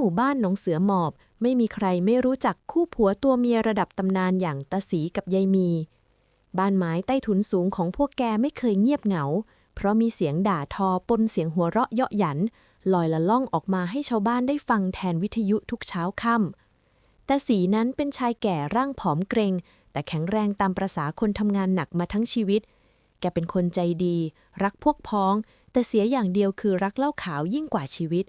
หมู่บ้านหนองเสือหมอบ ไม่มีใครไม่รู้จักคู่ผัวตัวเมียระดับตำนานอย่างตาสีกับยายมี บ้านไม้ใต้ถุนสูงของพวกแกไม่เคยเงียบเหงา เพราะมีเสียงด่าทอปนเสียงหัวเราะเยาะหยัน ลอยละล่องออกมาให้ชาวบ้านได้ฟังแทนวิทยุทุกเช้าค่ำต่สีนั้นเป็นชายแก่ร่างผอมเกรง แต่แข็งแรงตามประษาคนทำงานหนักมาทั้งชีวิต แกเป็นคนใจดี รักพวกพ้อง แต่เสียอย่างเดียวคือรักเหล้าขาวยิ่งกว่าชีวิต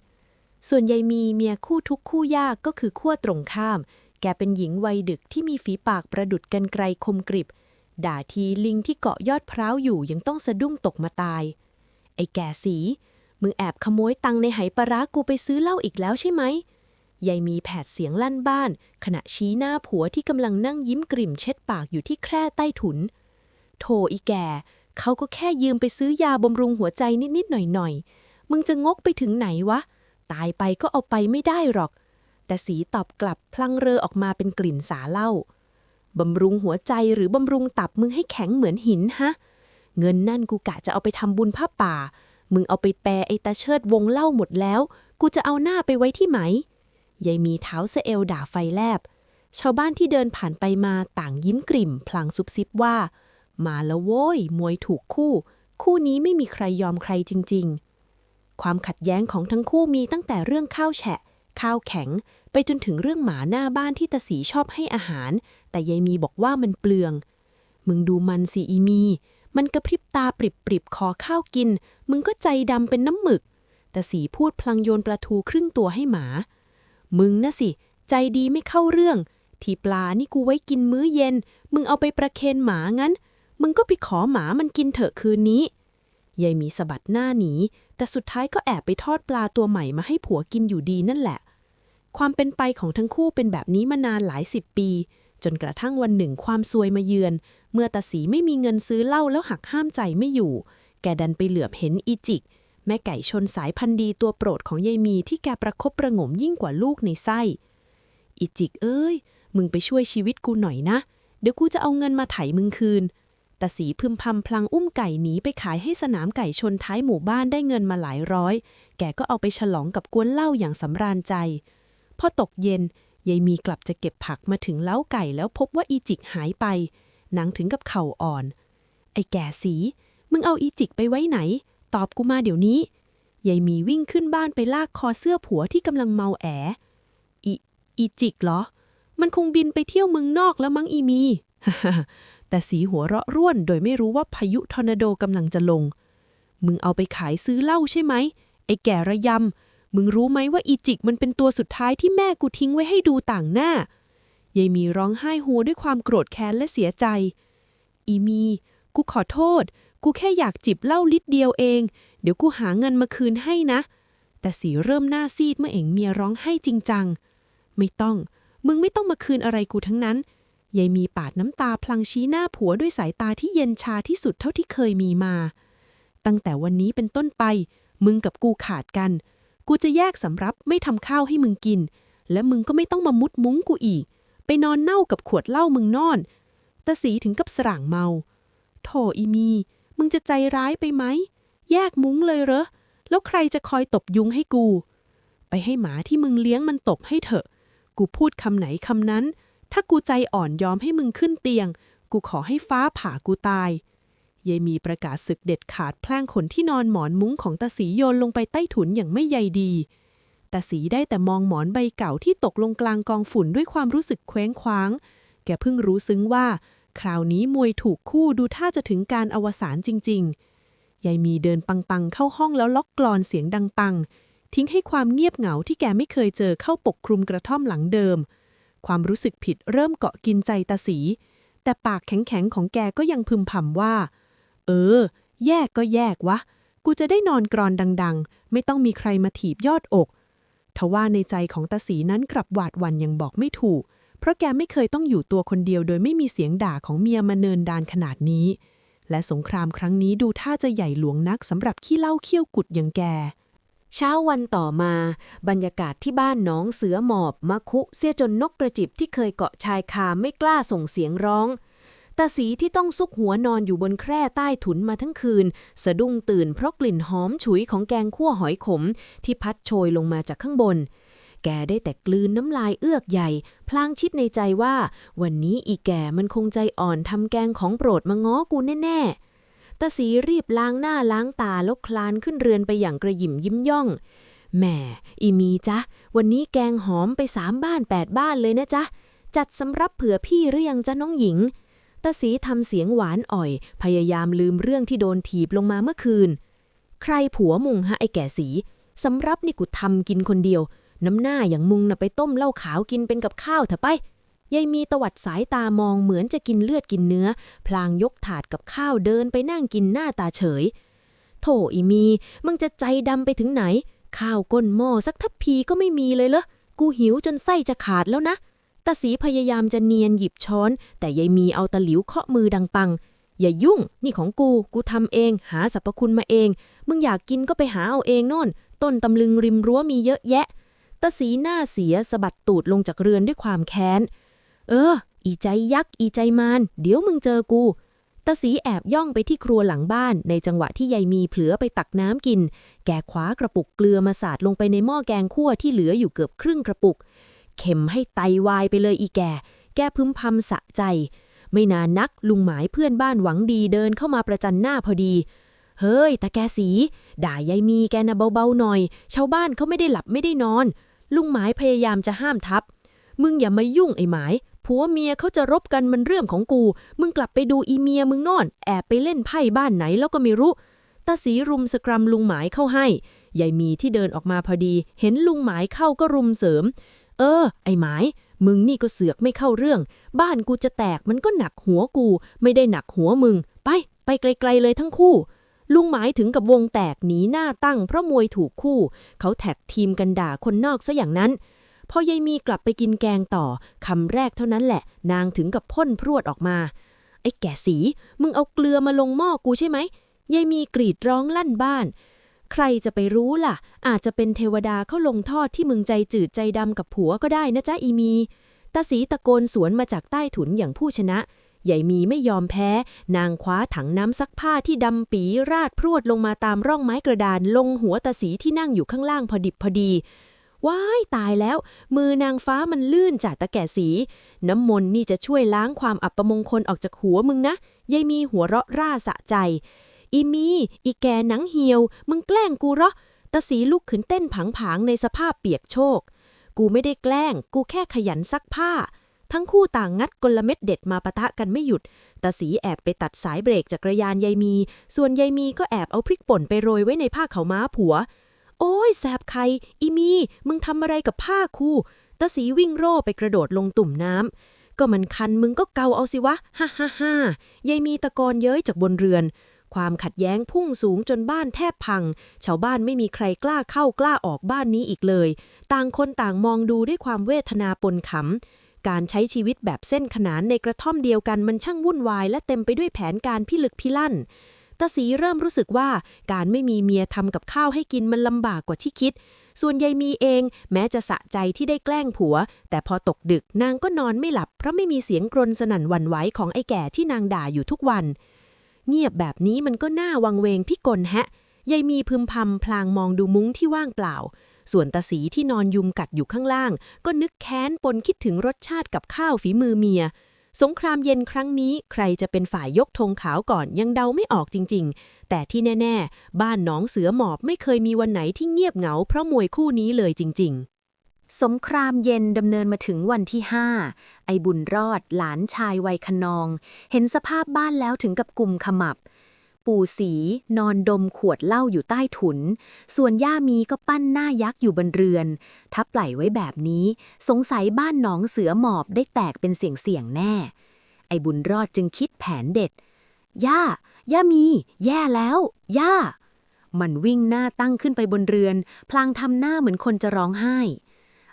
ส่วนยายมีเมียคู่ทุกคู่ยากก็คือขั้วตรงข้าม แกเป็นหญิงวัยดึกที่มีฝีปากประดุดกันไกรคมกริบ ด่าทีลิงที่เกาะยอดพร้าวอยู่ยังต้องสะดุ้งตกมาตาย ไอ้แก่สี มึงแอบขโมยตังในไหปร้ากูไปซื้อเหล้าอีกแล้วใช่ไหมยายมีแผดเสียงลั่นบ้าน ขณะชี้หน้าผัวที่กำลังนั่งยิ้มกริ่มเช็ดปากอยู่ที่แคร่ใต้ถุน โถอีแก่ เขาก็แค่ยืมไปซื้อยาบำรุงหัวใจนิดๆหน่อยๆ มึงจะงกไปถึงไหนวะ ตายไปก็เอาไปไม่ได้หรอก แต่สีตอบกลับพลังเรอออกมาเป็นกลิ่นสาเหล้าบำรุงหัวใจหรือบำรุงตับมึงให้แข็งเหมือนหินฮะ เงินนั่นกูกะจะเอาไปทำบุญผ้าป่า มึงเอาไปแปรไอตาเชิดวงเล่าหมดแล้ว กูจะเอาหน้าไปไว้ที่ไหมยายมีเท้าเสเอลด่าไฟแลบ ชาวบ้านที่เดินผ่านไปมาต่างยิ้มกริ่ม พลางซุบซิบว่า มาแล้วโว้ย มวยถูกคู่ คู่นี้ไม่มีใครยอมใครจริง ๆ ความขัดแย้งของทั้งคู่มีตั้งแต่เรื่องข้าวแฉะ ข้าวแข็ง ไปจนถึงเรื่องหมาหน้าบ้านที่ตาสีชอบให้อาหาร แต่ยายมีบอกว่ามันเปลือง มึงดูมันสิอีมี มันกระพริบตาปริบปริบๆขอข้าวกิน มึงก็ใจดำเป็นน้ำหมึกต่สีพูดพลังโยนปลาทูครึ่งตัวให้หมา มึงนะสิ ใจดีไม่เข้าเรื่อง ที่ปลานี่กูไว้กินมื้อเย็น มึงเอาไปประเคนหมางั้น มึงก็ไปขอหมามันกินเถอะคืนนี้ยายมีสะบัดหน้าหนี แต่สุดท้ายก็แอบไปทอดปลาตัวใหม่มาให้ผัวกินอยู่ดีนั่นแหละ ความเป็นไปของทั้งคู่เป็นแบบนี้มานานหลายสิบปี จนกระทั่งวันหนึ่งความซวยมาเยือน เมื่อตาสีไม่มีเงินซื้อเหล้าแล้วหักห้ามใจไม่อยู่ แกดันไปเหลือบเห็นอีจิก แม่ไก่ชนสายพันธุ์ดีตัวโปรดของยายมีที่แกประคบประงมยิ่งกว่าลูกในไส้อีจิกเอ้ย มึงไปช่วยชีวิตกูหน่อยนะ เดี๋ยวกูจะเอาเงินมาไถมึงคืน ตาสีพึมพำพลังอุ้มไก่หนีไปขายให้สนามไก่ชนท้ายหมู่บ้านได้เงินมาหลายร้อย แกก็เอาไปฉลองกับกวนเหล้าอย่างสำราญใจ พอตกเย็น ยายมีกลับจะเก็บผักมาถึงเล้าไก่แล้วพบว่าอีจิกหายไปนังถึงกับเข่าอ่อน ไอ้แก่สี มึงเอาอีจิกไปไว้ไหน ตอบกูมาเดี๋ยวนี้ ยายมีวิ่งขึ้นบ้านไปลากคอเสื้อผัวที่กำลังเมาแอ อี อีจิกเหรอ มันคงบินไปเที่ยวเมืองนอกแล้วมั้งอีมี แต่สีหัวเราะร่วนโดยไม่รู้ว่าพายุทอร์นาโดกำลังจะลง มึงเอาไปขายซื้อเหล้าใช่ไหม ไอ้แก่ระยำ มึงรู้ไหมว่าอีจิกมันเป็นตัวสุดท้ายที่แม่กูทิ้งไว้ให้ดูต่างหน้ายายมีร้องไห้หัวด้วยความโกรธแค้นและเสียใจ อีมี กูขอโทษ กูแค่อยากจิบเหล้าลิตรเดียวเอง เดี๋ยวกูหาเงินมาคืนให้นะ แต่สีเริ่มหน้าซีดเมื่อเอ็งเมียร้องไห้จริงจัง ไม่ต้อง มึงไม่ต้องมาคืนอะไรกูทั้งนั้น ยายมีปาดน้ำตาพลังชี้หน้าผัวด้วยสายตาที่เย็นชาที่สุดเท่าที่เคยมีมา ตั้งแต่วันนี้เป็นต้นไป มึงกับกูขาดกัน กูจะแยกสำรับไม่ทำข้าวให้มึงกิน และมึงก็ไม่ต้องมามุดมุ้งกูอีก ไปนอนเน่ากับขวดเหล้ามึงนอนตาสีถึงกับสร่างเมา โถอีมี มึงจะใจร้ายไปไหม แยกมุ้งเลยเหรอ แล้วใครจะคอยตบยุงให้กู ไปให้หมาที่มึงเลี้ยงมันตบให้เถอะ กูพูดคำไหนคำนั้น ถ้ากูใจอ่อนยอมให้มึงขึ้นเตียง กูขอให้ฟ้าผ่ากูตายยายมีประกาศศึกเด็ดขาดแพร่งขนที่นอนหมอนมุ้งของตาสีโยนลงไปใต้ถุนอย่างไม่ใยดีตาสีได้แต่มองหมอนใบเก่าที่ตกลงกลางกองฝุ่นด้วยความรู้สึกเคว้งคว้าง แกเพิ่งรู้ซึ้งว่า คราวนี้มวยถูกคู่ดูท่าจะถึงการอวสานจริง ๆ ยายมีเดินปังๆ เข้าห้องแล้วล็อกกลอนเสียงดังปัง ทิ้งให้ความเงียบเหงาที่แกไม่เคยเจอเข้าปกคลุมกระท่อมหลังเดิม ความรู้สึกผิดเริ่มเกาะกินใจตาสี แต่ปากแข็งๆของแกก็ยังพึมพำว่า เออ แยกก็แยกวะ กูจะได้นอนกรอนดัง ๆ ไม่ต้องมีใครมาถีบยอดอกทว่าในใจของตาสีนั้นกลับหวาดหวั่นย่างบอกไม่ถูก เพราะแกไม่เคยต้องอยู่ตัวคนเดียวโดยไม่มีเสียงด่าของเมียมาเนินดานขนาดนี้ และสงครามครั้งนี้ดูท่าจะใหญ่หลวงนักสำหรับขี้เล้าเขี้ยวกุดอย่างแก เช้าวันต่อมา บรรยากาศที่บ้านน้องเสือหมอบมะคุเสียจนนกกระจิบที่เคยเกาะชายคาไม่กล้าส่งเสียงร้องตาสีที่ต้องซุกหัวนอนอยู่บนแคร่ใต้ถุนมาทั้งคืน สะดุ้งตื่นเพราะกลิ่นหอมฉุยของแกงคั่วหอยขม ที่พัดโชยลงมาจากข้างบน แกได้แต่กลืนน้ำลายเอื้อกใหญ่ พลางชิดในใจว่า วันนี้อีแก่มันคงใจอ่อนทำแกงของโปรดมาง้อกูแน่ๆ ตาสีรีบล้างหน้าล้างตาแล้วคลานขึ้นเรือนไปอย่างกระหยิมยิ้มย่อง แหม่อีมีจ๊ะ วันนี้แกงหอมไปสามบ้านแปดบ้านเลยนะจ๊ะ จัดสำรับเผื่อพี่หรือยังจ๊ะน้องหญิง ตาสีทำเสียงหวานอ่อย พยายามลืมเรื่องที่โดนถีบลงมาเมื่อคืน ใครผัวมุงฮะไอ้แก่สีสำรับนี่กูทำกินคนเดียว น้ำหน้าอย่างมุงน่ะไปต้มเหล้าขาวกินเป็นกับข้าวเถอะไป ยายมีตวัดสายตามองเหมือนจะกินเลือดกินเนื้อ พลางยกถาดกับข้าวเดินไปนั่งกินหน้าตาเฉย โถอีมี มึงจะใจดำไปถึงไหน ข้าวก้นหม้อสักทัพพีก็ไม่มีเลยเหรอ กูหิวจนไส้จะขาดแล้วนะตาสีพยายามจะเนียนหยิบช้อน แต่ยายมีเอาตะหลิวเคาะมือดังปัง อย่ายุ่ง นี่ของกู กูทำเอง หาสรรพคุณมาเอง มึงอยากกินก็ไปหาเอาเองโน่น ต้นตำลึงริมรั้วมีเยอะแยะตาสีหน้าเสียสะบัดตูดลงจากเรือนด้วยความแค้น เออ อีใจยักษ์ อีใจมาร เดี๋ยวมึงเจอกู ตาสีแอบย่องไปที่ครัวหลังบ้าน ในจังหวะที่ยายมีเผลอไปตักน้ำกิน แกคว้ากระปุกเกลือมาสาดลงไปในหม้อแกงคั่วที่เหลืออยู่เกือบครึ่งกระปุก เข็มให้ไตวายไปเลยอีแก แกพึมพำสะใจ ไม่นานนักลุงหมายเพื่อนบ้านหวังดีเดินเข้ามาประจันหน้าพอดี เฮ้ยตาแกสี ด่ายายมีแกนะเบาๆหน่อย ชาวบ้านเขาไม่ได้หลับไม่ได้นอน ลุงหมายพยายามจะห้ามทับ มึงอย่ามายุ่งไอ้หมาย ผัวเมียเขาจะรบกันมันเรื่องของกู มึงกลับไปดูอีเมียมึงนอน แอบไปเล่นไพ่บ้านไหนแล้วก็ไม่รู้ตาสีรุมสกรัมลุงหมายเข้าให้ยายมีที่เดินออกมาพอดี เห็นลุงหมายเข้าก็รุมเสริม เออ ไอ้หมาย มึงนี่ก็เสือกไม่เข้าเรื่อง บ้านกูจะแตกมันก็หนักหัวกู ไม่ได้หนักหัวมึง ไป ไปไกลๆเลยทั้งคู่ ลุงหมายถึงกับวงแตกหนีหน้าตั้งเพราะมวยถูกคู่ เขาแท็กทีมกันด่าคนนอกซะอย่างนั้น พอยายมีกลับไปกินแกงต่อคำแรกเท่านั้นแหละ นางถึงกับพ่นพรวดออกมา ไอ้แก่สี มึงเอาเกลือมาลงหม้อกูใช่ไหมยายมีกรีดร้องลั่นบ้าน ใครจะไปรู้ล่ะ อาจจะเป็นเทวดาเข้าลงทอดที่มึงใจจืดใจดำกับผัวก็ได้นะจ๊ะอีมีตาสีตะโกนสวนมาจากใต้ถุนอย่างผู้ชนะใหญ่มีไม่ยอมแพ้ นางคว้าถังน้ำซักผ้าที่ดำปีราดพรวดลงมาตามร่องไม้กระดานลงหัวตาสีที่นั่งอยู่ข้างล่างพอดิบพอดี ว้ายตายแล้ว มือนางฟ้ามันลื่นจากตะแก่สี น้ำมนต์นี่จะช่วยล้างความอับประมงคลออกจากหัวมึงนะยายมีหัวเราะร่าสะใจ อีมี อีแกหนังเหี่ยว มึงแกล้งกูเหรอตาสีลุกขึ้นเต้นผางๆในสภาพเปียกโชก กูไม่ได้แกล้ง กูแค่ขยันซักผ้า ทั้งคู่ต่างงัดกลเม็ดเด็ดมาปะทะกันไม่หยุด ตาสีแอบไปตัดสายเบรกจักรยานยายมี ส่วนยายมีก็แอบเอาพริกป่นไปโรยไว้ในผ้าเขาม้าผัว โอ้ยแสบใครอีมี มึงทำอะไรกับผ้าคู่ตาสีวิ่งโร่ไปกระโดดลงตุ่มน้ำก็มันคันมึงก็เกาเอาสิวะฮ่าฮ่าฮ่ายายมีตะโกนเย้ยจากบนเรือน ความขัดแย้งพุ่งสูงจนบ้านแทบพัง ชาวบ้านไม่มีใครกล้าเข้ากล้าออกบ้านนี้อีกเลย ต่างคนต่างมองดูด้วยความเวทนาปนขำการใช้ชีวิตแบบเส้นขนานในกระท่อมเดียวกันมันช่างวุ่นวายและเต็มไปด้วยแผนการพิลึกพิลั่น ตาสีเริ่มรู้สึกว่าการไม่มีเมียทำกับข้าวให้กินมันลำบากกว่าที่คิด ส่วนยายมีเองแม้จะสะใจที่ได้แกล้งผัว แต่พอตกดึกนางก็นอนไม่หลับ เพราะไม่มีเสียงกรนสนั่นวันไหวของไอ้แก่ที่นางด่าอยู่ทุกวัน เงียบแบบนี้มันก็น่าวังเวงพิกลแฮะยายมีพึมพำพลางมองดูมุ้งที่ว่างเปล่า ส่วนตาสีที่นอนยุมกัดอยู่ข้างล่าง ก็นึกแค้นปนคิดถึงรสชาติกับข้าวฝีมือเมีย สงครามเย็นครั้งนี้ใครจะเป็นฝ่ายยกธงขาวก่อนยังเดาไม่ออกจริง ๆ แต่ที่แน่ ๆ บ้านหนองเสือหมอบไม่เคยมีวันไหนที่เงียบเหงาเพราะมวยคู่นี้เลยจริง ๆสงครามเย็นดำเนินมาถึงวันที่ห้าไอบุญรอดหลานชายวัยคะนอง เห็นสภาพบ้านแล้วถึงกับกลุ่มขมับ ปู่สี นอนดมขวดเหล้าอยู่ใต้ถุน ส่วนย่ามีก็ปั้นหน้ายักษ์อยู่บนเรือนถ้าปล่อยไว้แบบนี้ สงสัยบ้านหนองเสือหมอบได้แตกเป็นเสียงๆแน่ ไอ้บุญรอดจึงคิดแผนเด็ด ย่า ย่ามี แย่แล้ว ย่า มันวิ่งหน้าตั้งขึ้นไปบนเรือน พลางทำหน้าเหมือนคนจะร้องไห้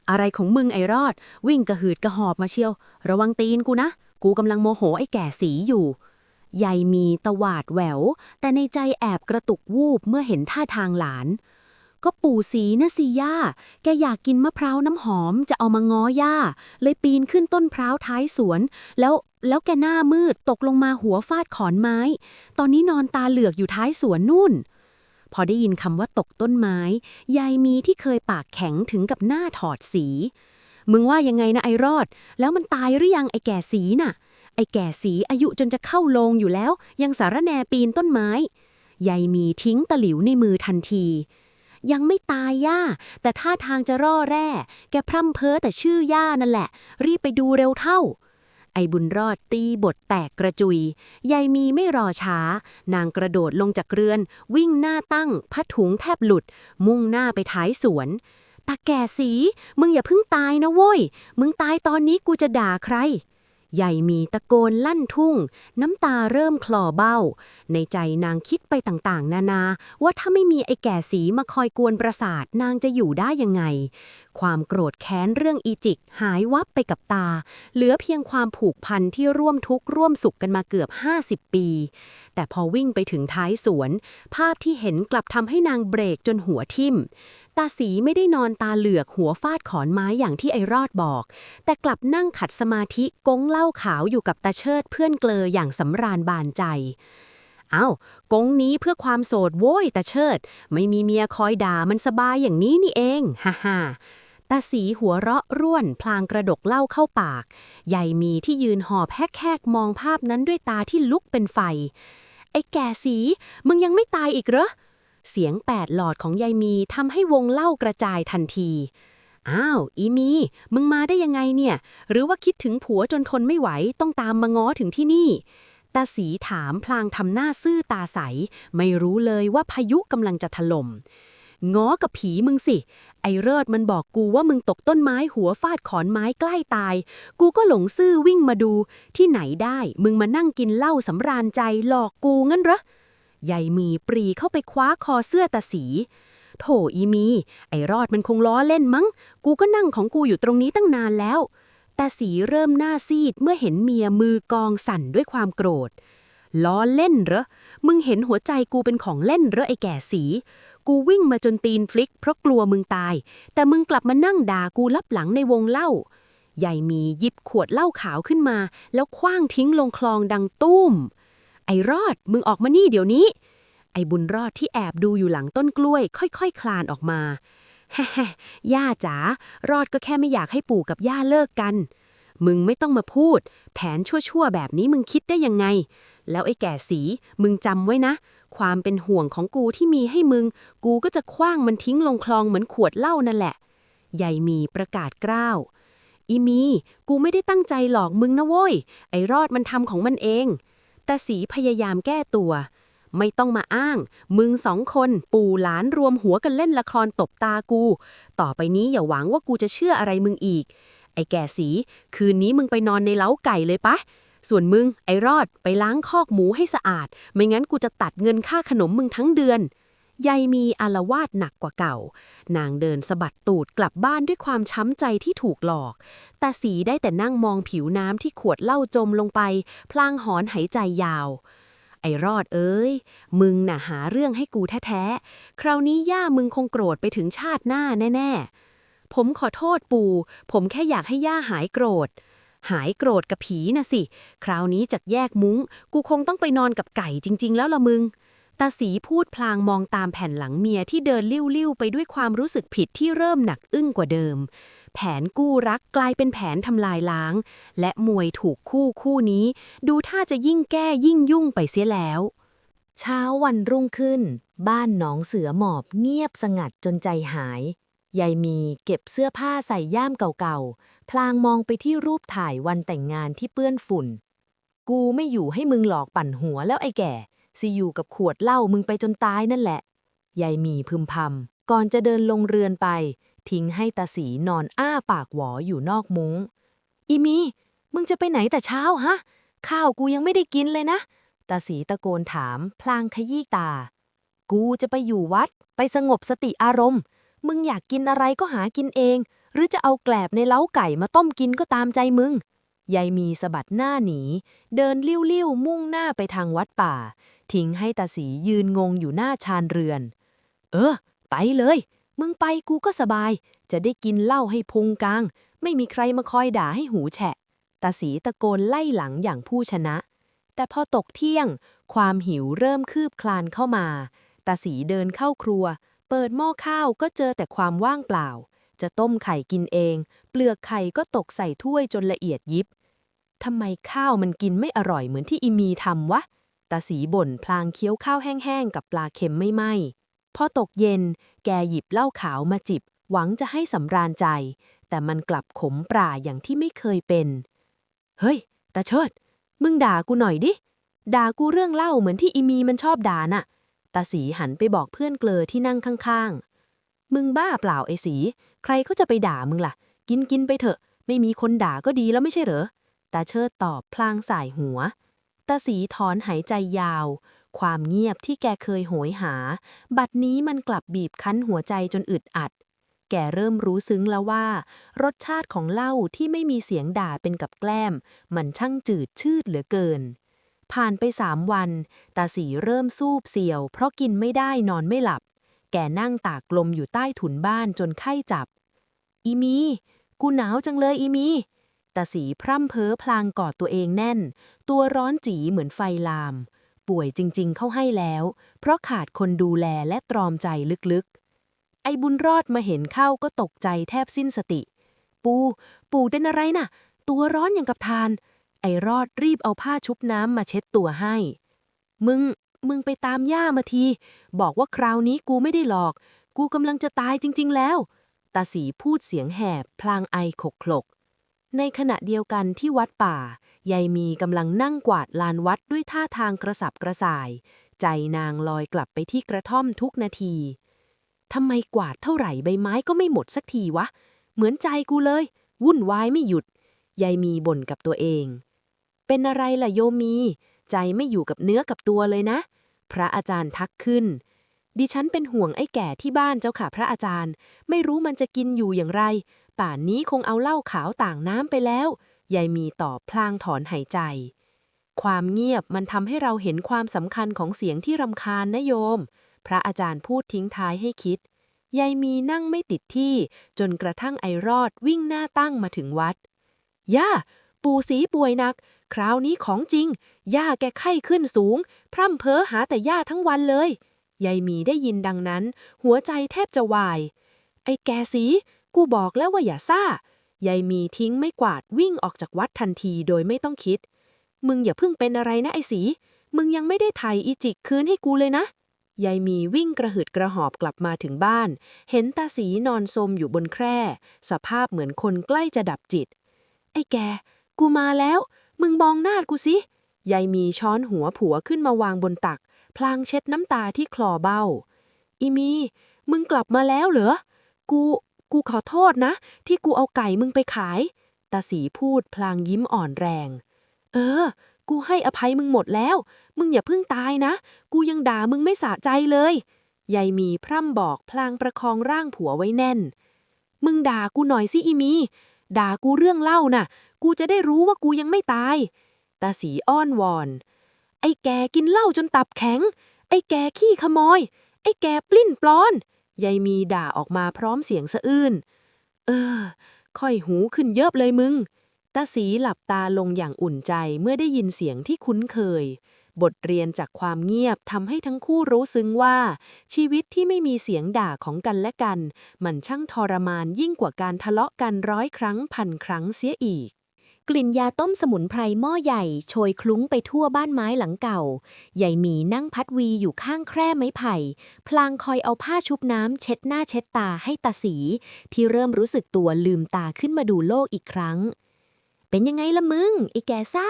อะไรของมึงไอ้รอด วิ่งกระหืดกระหอบมาเชียว ระวังตีนกูนะ กูกำลังโมโหไอ้แก่สีอยู่ ยายมีตวาดแหวว แต่ในใจแอบกระตุกวูบเมื่อเห็นท่าทางหลาน ก็ปู่สีนะสิย่า แกอยากกินมะพร้าวน้ำหอมจะเอามาง้อย่า เลยปีนขึ้นต้นพร้าวท้ายสวน แล้วแล้วแกหน้ามืดตกลงมาหัวฟาดขอนไม้ ตอนนี้นอนตาเหลือกอยู่ท้ายสวนนู่น พอได้ยินคำว่าตกต้นไม้ ยายมีที่เคยปากแข็งถึงกับหน้าถอดสี มึงว่ายังไงนะไอรอด แล้วมันตายหรือยังไอแก่สีน่ะ ไอแก่สีอายุจนจะเข้าโลงอยู่แล้ว ยังสารแนปีนต้นไม้ยายมีทิ้งตะหลิวในมือทันที ยังไม่ตายย่า แต่ท่าทางจะร่อแร่ แกพร่ำเพ้อแต่ชื่อย่านั่นแหละ รีบไปดูเร็วเท่า ไอ้บุญรอดตีบทแตกกระจุยยายมีไม่รอช้า นางกระโดดลงจากเรือน วิ่งหน้าตั้งผ้าถุงแทบหลุด มุ่งหน้าไปท้ายสวนตาแก่สี มึงอย่าเพิ่งตายนะโว้ย มึงตายตอนนี้กูจะด่าใคร ใหญ่มีตะโกนลั่นทุ่ง น้ำตาเริ่มคลอเบ้า ในใจนางคิดไปต่างๆ นานา ว่าถ้าไม่มีไอ้แก่สีมาคอยกวนประสาทนางจะอยู่ได้ยังไง ความโกรธแค้นเรื่องอีจิกหายวับไปกับตา เหลือเพียงความผูกพันที่ร่วมทุกข์ร่วมสุขกันมาเกือบ 50 ปี แต่พอวิ่งไปถึงท้ายสวน ภาพที่เห็นกลับทำให้นางเบรกจนหัวทิ่ม ตาสีไม่ได้นอนตาเหลือกหัวฟาดขอนไม้อย่างที่ไอรอดบอก แต่กลับนั่งขัดสมาธิก้งเหล้าขาวอยู่กับตาเชิดเพื่อนเกลออย่างสำราญบานใจ เอา้ากงนี้เพื่อความโสดโว้ยตาเชิด ไม่มีเมียคอยด่ามันสบายอย่างนี้นี่เองฮ่าฮ่าตาสีหัวเราะร่วน พลางกระดกเหล้าเข้าปาก ใหญ่มีที่ยืนหอบแฮกๆมองภาพนั้นด้วยตาที่ลุกเป็นไฟ ไอ้แก่สี มึงยังไม่ตายอีกเหรอ เสียงแปดหลอดของยายมีทำให้วงเล่ากระจายทันที อ้าว อีมี มึงมาได้ยังไงเนี่ย หรือว่าคิดถึงผัวจนทนไม่ไหวต้องตามมาง้อถึงที่นี่ตาสีถามพลางทำหน้าซื่อตาใส ไม่รู้เลยว่าพายุกำลังจะถล่มง้อกับผีมึงสิ ไอเริดมันบอกกูว่ามึงตกต้นไม้หัวฟาดขอนไม้ใกล้ตาย กูก็หลงซื่อวิ่งมาดู ที่ไหนได้ มึงมานั่งกินเหล้าสำราญใจหลอกกูงั้นเหรอ ใหญ่มีปรีเข้าไปคว้าคอเสื้อตาสี โถอีมี ไอรอดมันคงล้อเล่นมั้ง กูก็นั่งของกูอยู่ตรงนี้ตั้งนานแล้ว ตาสีเริ่มหน้าซีดเมื่อเห็นเมียมือกองสั่นด้วยความโกรธ ล้อเล่นเหรอ มึงเห็นหัวใจกูเป็นของเล่นเหรอไอแก่สี กูวิ่งมาจนตีนฟลิกเพราะกลัวมึงตาย แต่มึงกลับมานั่งด่ากูลับหลังในวงเล่าใหญ่มีหยิบขวดเหล้าขาวขึ้นมา แล้วคว้างทิ้งลงคลองดังตุ้ม ไอรอด มึงออกมานี่เดี๋ยวนี้ ไอบุญรอดที่แอบดูอยู่หลังต้นกล้วย ค่อยๆคคลานออกมาแฮ่ๆย่าจ๋ารอดก็แค่ไม่อยากให้ปู่กับย่าเลิกกัน มึงไม่ต้องมาพูด แผนชั่วๆแบบนี้มึงคิดได้ยังไง แล้วไอ้แก่สี มึงจำไว้นะ ความเป็นห่วงของกูที่มีให้มึง กูก็จะคว้างมันทิ้งลงคลองเหมือนขวดเหล้านั่นแหละใหญ่มีประกาศกล้าวอีมี กูไม่ได้ตั้งใจหลอกมึงนะโว้ย ไอ้รอดมันทำของมันเอง แต่สีพยายามแก้ตัว ไม่ต้องมาอ้าง มึงสองคนปู่หลานรวมหัวกันเล่นละครตบตากู ต่อไปนี้อย่าหวังว่ากูจะเชื่ออะไรมึงอีก ไอ้แก่สี คืนนี้มึงไปนอนในเล้าไก่เลยปะส่วนมึง ไอ้รอดไปล้างคอกหมูให้สะอาด ไม่งั้นกูจะตัดเงินค่าขนมมึงทั้งเดือน ยายมีอารวาสหนักกว่าเก่า นางเดินสะบัดตูดกลับบ้านด้วยความช้ำใจที่ถูกหลอก แต่สีได้แต่นั่งมองผิวน้ำที่ขวดเหล้าจมลงไป พลางหอนหายใจยาว ไอ้รอดเอ้ย มึงน่ะหาเรื่องให้กูแท้ๆ คราวนี้ย่ามึงคงโกรธไปถึงชาติหน้าแน่ๆ ผมขอโทษปู่ ผมแค่อยากให้ย่าหายโกรธหายโกรธกับผีน่ะสิ คราวนี้จากแยกมุ้ง กูคงต้องไปนอนกับไก่จริง ๆ แล้วละมึง ตาสีพูดพลางมองตามแผ่นหลังเมียที่เดินลิ้วๆไปด้วยความรู้สึกผิดที่เริ่มหนักอึ้งกว่าเดิม แผนกู้รักกลายเป็นแผนทำลายล้าง และมวยถูกคู่คู่นี้ ดูท่าจะยิ่งแก้ยิ่งยุ่งไปเสียแล้ว เช้าวันรุ่งขึ้น บ้านหนองเสือหมอบเงียบสงัดจนใจหายยายมีเก็บเสื้อผ้าใส่ย่ามเก่าๆ พลางมองไปที่รูปถ่ายวันแต่งงานที่เปื้อนฝุ่น กูไม่อยู่ให้มึงหลอกปั่นหัวแล้วไอ้แก่ สิอยู่กับขวดเหล้ามึงไปจนตายนั่นแหละ ยายมีพึมพำ ก่อนจะเดินลงเรือนไป ทิ้งให้ตาสีนอนอ้าปากหวออยู่นอกมุง้ง อีมี มึงจะไปไหนแต่เช้าฮะ ข้าวกูยังไม่ได้กินเลยนะ ตาสีตะโกนถามพลางขยี้ตา กูจะไปอยู่วัด ไปสงบสติอารมณ์ มึงอยากกินอะไรก็หากินเอง หรือจะเอาแกลบในเล้าไก่มาต้มกินก็ตามใจมึงยายมีสะบัดหน้าหนี เดินเลี้ยวๆ มุ่งหน้าไปทางวัดป่า ทิ้งให้ตาสียืนงงอยู่หน้าชานเรือน เออ ไปเลย มึงไปกูก็สบาย จะได้กินเหล้าให้พุงกลาง ไม่มีใครมาคอยด่าให้หูแฉะ ตาสีตะโกนไล่หลังอย่างผู้ชนะ แต่พอตกเที่ยง ความหิวเริ่มคืบคลานเข้ามา ตาสีเดินเข้าครัว เปิดหม้อข้าวก็เจอแต่ความว่างเปล่า จะต้มไข่กินเอง เปลือกไข่ก็ตกใส่ถ้วยจนละเอียดยิบทำไมข้าวมันกินไม่อร่อยเหมือนที่อีมีทำวะ ตาสีบ่นพลางเคี้ยวข้าวแห้งๆ กับปลาเค็มไม่ไหมพอตกเย็น แกหยิบเหล้าขาวมาจิบ หวังจะให้สำราญใจ แต่มันกลับขมปราอย่างที่ไม่เคยเป็น เฮ้ยตาเชิด มึงด่ากูหน่อยดิ ด่ากูเรื่องเล่าเหมือนที่อีมีมันชอบด่าน่ะ ตาสีหันไปบอกเพื่อนเกลอที่นั่งข้างๆ มึงบ้าเปล่าไอ้สี ใครเขาจะไปด่ามึงล่ะ กินกินไปเถอะ ไม่มีคนด่าก็ดีแล้วไม่ใช่เหรอ ตาเชิดตอบพลางสายหัว ตาสีถอนหายใจยาว ความเงียบที่แกเคยโหยหา บัดนี้มันกลับบีบคั้นหัวใจจนอึดอัด แกเริ่มรู้ซึ้งแล้วว่า รสชาติของเหล้าที่ไม่มีเสียงด่าเป็นกับแกล้ม มันช่างจืดชืดเหลือเกิน ผ่านไปสามวันตาสีเริ่มสูบเสียว เพราะกินไม่ได้นอนไม่หลับ แกนั่งตากลมอยู่ใต้ถุนบ้านจนไข้จับ อีมี กูหนาวจังเลยอีมี ตาสีพร่ำเพ้อพลางกอดตัวเองแน่น ตัวร้อนจีเหมือนไฟลาม ป่วยจริงๆเข้าให้แล้ว เพราะขาดคนดูแลและตรอมใจลึกๆ ไอ้บุญรอดมาเห็นเข้าก็ตกใจแทบสิ้นสติ ปู ปู่เป็นอะไรน่ะ ตัวร้อนอย่างกับทาน ไอ้รอดรีบเอาผ้าชุบน้ำมาเช็ดตัวให้ มึง มึงไปตามย่ามาที บอกว่าคราวนี้กูไม่ได้หลอก กูกำลังจะตายจริง ๆ แล้วตาสีพูดเสียงแหบ พลางไอขกขลก ในขณะเดียวกันที่วัดป่ายายมีกำลังนั่งกวาดลานวัดด้วยท่าทางกระสับกระส่าย ใจนางลอยกลับไปที่กระท่อมทุกนาทีทำไมกวาดเท่าไหร่ใบไม้ก็ไม่หมดสักทีวะ เหมือนใจกูเลย วุ่นวายไม่หยุด ยายมีบ่นกับตัวเอง เป็นอะไรล่ะโยมี ใจไม่อยู่กับเนื้อกับตัวเลยนะ พระอาจารย์ทักขึ้น ดิฉันเป็นห่วงไอ้แก่ที่บ้านเจ้าค่ะพระอาจารย์ ไม่รู้มันจะกินอยู่อย่างไร ป่านนี้คงเอาเหล้าขาวต่างน้ำไปแล้ว ยายมีตอบพลางถอนหายใจ ความเงียบมันทำให้เราเห็นความสำคัญของเสียงที่รำคาญนะโยม พระอาจารย์พูดทิ้งท้ายให้คิด ยายมีนั่งไม่ติดที่ จนกระทั่งไอรอดวิ่งหน้าตั้งมาถึงวัด ย่า ปู่สีป่วยหนัก คราวนี้ของจริง ย่าแกไข้ขึ้นสูง พร่ำเพ้อหาแต่ย่าทั้งวันเลยยายมีได้ยินดังนั้น หัวใจแทบจะวาย ไอ้แกสี กูบอกแล้วว่าอย่าซ่ายายมีทิ้งไม่กวาดวิ่งออกจากวัดทันทีโดยไม่ต้องคิด มึงอย่าเพิ่งเป็นอะไรนะไอ้สี มึงยังไม่ได้ไถ่อีจิกคืนให้กูเลยนะ ยายมีวิ่งกระหืดกระหอบกลับมาถึงบ้าน เห็นตาสีนอนซมอยู่บนแคร่ สภาพเหมือนคนใกล้จะดับจิต ไอ้แก กูมาแล้ว มึงมองหน้ากูสิ ยายมีช้อนหัวผัวขึ้นมาวางบนตัก พลางเช็ดน้ำตาที่คลอเบ้า อีมี มึงกลับมาแล้วเหรอ กู กูขอโทษนะ ที่กูเอาไก่มึงไปขาย ตาสีพูดพลางยิ้มอ่อนแรง เออ กูให้อภัยมึงหมดแล้ว มึงอย่าเพิ่งตายนะ กูยังด่ามึงไม่สะใจเลยยายมีพร่ำบอกพลางประคองร่างผัวไว้แน่น มึงด่ากูหน่อยสิอีมี ด่ากูเรื่องเล่าน่ะ กูจะได้รู้ว่ากูยังไม่ตาย ตาสีอ้อนวอน ไอ้แกกินเหล้าจนตับแข็ง ไอ้แกขี้ขโมย ไอ้แกปลิ้นปลอน ยายมีด่าออกมาพร้อมเสียงสะอื้น เออ ค่อยหูขึ้นเยอะเลยมึง ตาสีหลับตาลงอย่างอุ่นใจเมื่อได้ยินเสียงที่คุ้นเคย บทเรียนจากความเงียบทำให้ทั้งคู่รู้ซึ้งว่า ชีวิตที่ไม่มีเสียงด่าของกันและกัน มันช่างทรมานยิ่งกว่าการทะเลาะกันร้อยครั้งพันครั้งเสียอีก กลิ่นยาต้มสมุนไพรหม้อใหญ่โชยคลุ้งไปทั่วบ้านไม้หลังเก่า ใหญ่หมีนั่งพัดวีอยู่ข้างแคร่ไม้ไผ่ พลางคอยเอาผ้าชุบน้ำเช็ดหน้าเช็ดตาให้ตาสี ที่เริ่มรู้สึกตัวลืมตาขึ้นมาดูโลกอีกครั้ง เป็นยังไงละมึงไอ้แกซ่า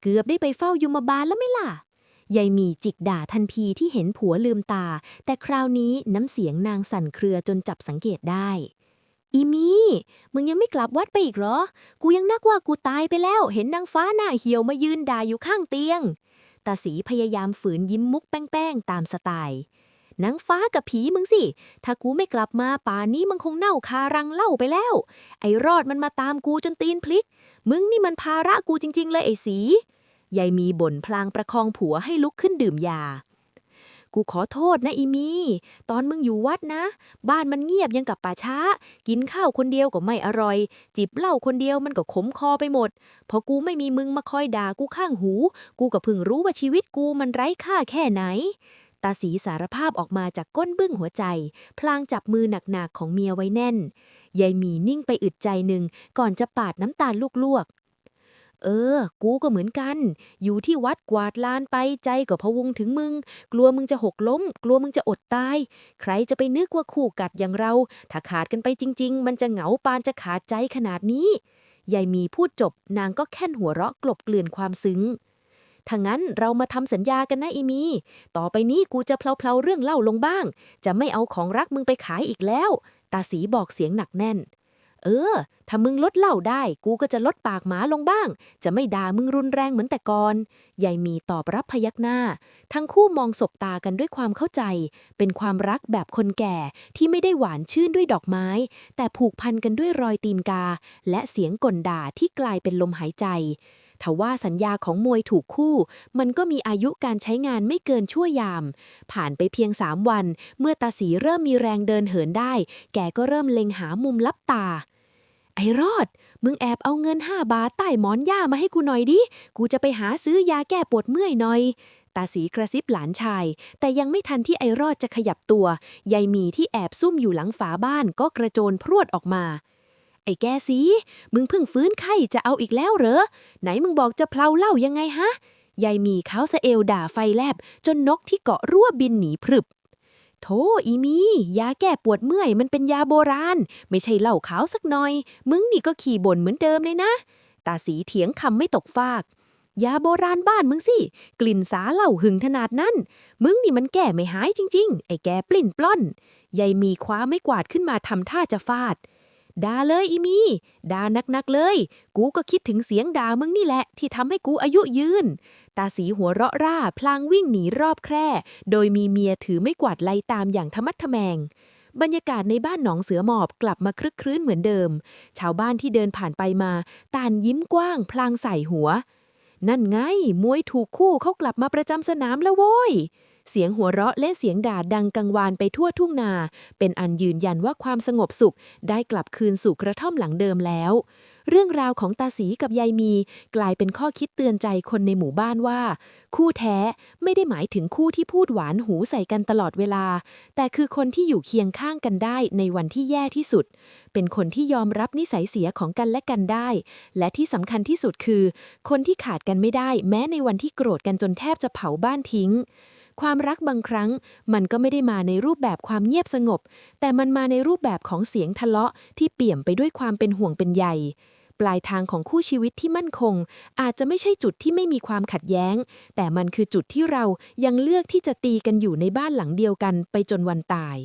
เกือบได้ไปเฝ้ายมบาลแล้วไหม่ล่ะยายมีจิกด่าทันทีที่เห็นผัวลืมตา แต่คราวนี้น้ำเสียงนางสั่นเครือจนจับสังเกตได้ อีมีมึงยังไม่กลับวัดไปอีกเหรอ กูยังนักว่ากูตายไปแล้ว เห็นนางฟ้าหน้าเหี่ยวมายืนด่าอยู่ข้างเตียง ตาสีพยายามฝืนยิ้มมุกแป้งๆตามสไตล์นางฟ้ากับผีมึงสิ ถ้ากูไม่กลับมาป่านนี้มันคงเน่าคารังเล่าไปแล้ว ไอ้รอดมันมาตามกูจนตีนพลิก มึงนี่มันภาระกูจริง ๆ เลยไอ้สี ยายมีบ่นพลางประคองผัวให้ลุกขึ้นดื่มยา กูขอโทษนะอีมี ตอนมึงอยู่วัดนะ บ้านมันเงียบยังกับป่าช้า กินข้าวคนเดียวก็ไม่อร่อย จิบเหล้าคนเดียวมันก็ขมคอไปหมด พอกูไม่มีมึงมาคอยด่ากูข้างหู กูก็เพิ่งรู้ว่าชีวิตกูมันไร้ค่าแค่ไหนตาสีสารภาพออกมาจากก้นบึ้งหัวใจ พลางจับมือหนักๆของเมียไว้แน่น ยายมีนิ่งไปอึดใจหนึ่งก่อนจะปาดน้ำตาลลวกๆ เออ กูก็เหมือนกัน อยู่ที่วัดกวาดลานไปใจก็พะวงถึงมึง กลัวมึงจะหกล้ม กลัวมึงจะอดตาย ใครจะไปนึกว่าคู่กัดอย่างเรา ถ้าขาดกันไปจริง ๆ มันจะเหงาปานจะขาดใจขนาดนี้ ยายมีพูดจบนางก็แค่นหัวเราะกลบเกลื่อนความซึ้งถ้างั้นเรามาทำสัญญากันนะอีมี ต่อไปนี้กูจะเพลาๆเรื่องเล่าลงบ้าง จะไม่เอาของรักมึงไปขายอีกแล้ว ตาสีบอกเสียงหนักแน่น เออ ถ้ามึงลดเหล้าได้ กูก็จะลดปากหมาลงบ้าง จะไม่ด่ามึงรุนแรงเหมือนแต่ก่อนยายมีตอบรับพยักหน้า ทั้งคู่มองสบตากันด้วยความเข้าใจ เป็นความรักแบบคนแก่ที่ไม่ได้หวานชื่นด้วยดอกไม้ แต่ผูกพันกันด้วยรอยตีนกา และเสียงก่นด่าที่กลายเป็นลมหายใจทว่าสัญญาของมวยถูกคู่ มันก็มีอายุการใช้งานไม่เกินชั่วยาม ผ่านไปเพียงสามวัน เมื่อตาสีเริ่มมีแรงเดินเหินได้ แกก็เริ่มเล็งหามุมลับตา ไอรอด มึงแอบเอาเงินห้าบาทใต้หมอนย่ามาให้กูหน่อยดิ กูจะไปหาซื้อยาแก้ปวดเมื่อยหน่อย ตาสีกระซิบหลานชาย แต่ยังไม่ทันที่ไอรอดจะขยับตัวยายมีที่แอบซุ่มอยู่หลังฝาบ้านก็กระโจนพรวดออกมา ไอ้แกสีมึงเพิ่งฟื้นไข้จะเอาอีกแล้วเหรอ ไหนมึงบอกจะเพลาเล่ายังไงฮะ ยายมีเขาสะเอวด่าไฟแลบจนนกที่เกาะรั่วบินหนีพรึบ โธ่อีมี ยาแก้ปวดเมื่อยมันเป็นยาโบราณ ไม่ใช่เหล้าขาวสักหน่อย มึงนี่ก็ขี่บ่นเหมือนเดิมเลยนะ ตาสีเถียงคำไม่ตกฟาก ยาโบราณบ้านมึงสิ กลิ่นสาเหล้าหึงขนาดนั้น มึงนี่มันแก้ไม่หายจริง ๆ ไอ้แกปลิ้นปล้อนยายมีคว้าไม่กวาดขึ้นมาทำท่าจะฟาดด่าเลยอีมีด่านักๆเลย กูก็คิดถึงเสียงด่ามึงนี่แหละ ที่ทำให้กูอายุยืน ตาสีหัวเราะร่า พลางวิ่งหนีรอบแคร่ โดยมีเมียถือไม่กวาดไล่ตามอย่างทะมัดทะแมง บรรยากาศในบ้านหนองเสือหมอบกลับมาครึกครื้นเหมือนเดิม ชาวบ้านที่เดินผ่านไปมา ตานยิ้มกว้าง พลางใส่หัว นั่นไง มวยถูกคู่เขากลับมาประจำสนามแล้วโว้ยเสียงหัวเราะและเสียงด่าดังกังวานไปทั่วทุ่งนา เป็นอันยืนยันว่าความสงบสุขได้กลับคืนสู่กระท่อมหลังเดิมแล้ว เรื่องราวของตาสีกับยายมี กลายเป็นข้อคิดเตือนใจคนในหมู่บ้านว่า คู่แท้ไม่ได้หมายถึงคู่ที่พูดหวานหูใส่กันตลอดเวลา แต่คือคนที่อยู่เคียงข้างกันได้ในวันที่แย่ที่สุด เป็นคนที่ยอมรับนิสัยเสียของกันและกันได้ และที่สำคัญที่สุดคือ คนที่ขาดกันไม่ได้ แม้ในวันที่โกรธกันจนแทบจะเผาบ้านทิ้งความรักบางครั้งมันก็ไม่ได้มาในรูปแบบความเงียบสงบ แต่มันมาในรูปแบบของเสียงทะเลาะที่เปี่ยมไปด้วยความเป็นห่วงเป็นใย ปลายทางของคู่ชีวิตที่มั่นคง อาจจะไม่ใช่จุดที่ไม่มีความขัดแย้ง แต่มันคือจุดที่เรายังเลือกที่จะตีกันอยู่ในบ้านหลังเดียวกันไปจนวันตาย